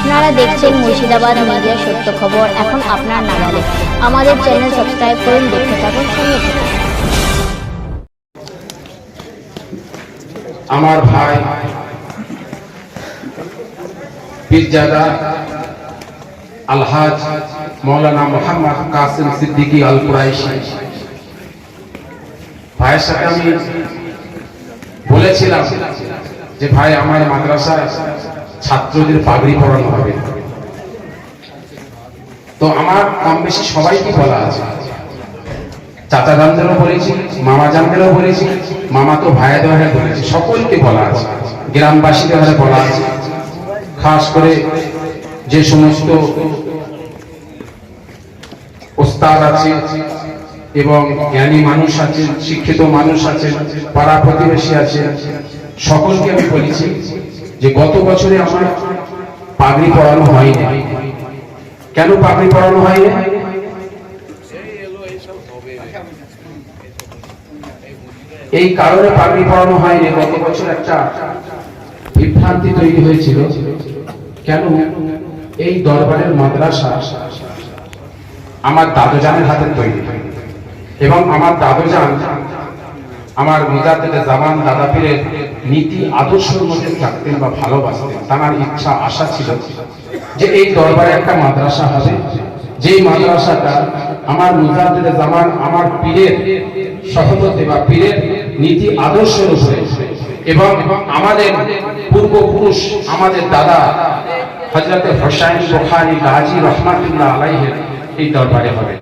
আপনারা দেখছেন মুর্শিদাবাদ মিডিয়া সত্য খবর। এখন আপনার নাগালে। আমাদের চ্যানেল সাবস্ক্রাইব করুন, দেখতে থাকুন আমার ভাই পীরজাদা আলহাজ মৌলানা মোহাম্মদ কাসিম সিদ্দিকী আল কুরাইশি ভাইয়ের সাথে আমি বলেছিলাম যে, ভাই, আমার মাদ্রাসায় ছাত্রদের পাগড়ি পড়ানো হবে। তো আমার কম বেশি সবাইকে বলা আছে। চাচা জানদেরও বলেছি, মামা জানদেরও বলেছি, মামা তো ভাইয়া দেওয়া বলেছি, সকলকে বলা আছে। গ্রামবাসীদের হারে বলা আছে। খাস করে যে সমস্ত ওস্তাদ আছে এবং জ্ঞানী মানুষ আছে শিক্ষিত মানুষ আছে পাড়া প্রতিবেশী আছে সকলকে আমি বলেছি যে গত বছরে আমার পাগড়ি পড়ানো হয়নি। কেন পাগড়ি পড়ানো হয়নি? এই কারণে পাগড়ি পড়ানো হয়নি। গত বছর একটা বিভ্রান্তি তৈরি হয়েছিল। কেন? এই দরবারের মাদ্রাসা আমার দাদুজানের হাতে তৈরি। এবং আমার দাদুজান আমার মুজাদ্দেদে জামান দাদা পীরের নীতি আদর্শের মধ্যে থাকতেন বা ভালোবাসতেন, তার ইচ্ছা, আশা ছিল যে এই দরবারে একটা মাদ্রাসা হবে। যেই মাদ্রাসাটা আমার মুজাদ্দেদে জামান, আমার পীরের সহমতে বা পীরের নীতি আদর্শের উপরে এবং আমাদের পূর্বপুরুষ, আমাদের দাদা হজরত হোসাইন বুখারী গাজী রহমাতুল্লাহ আলাইহের এই দরবারে হবে।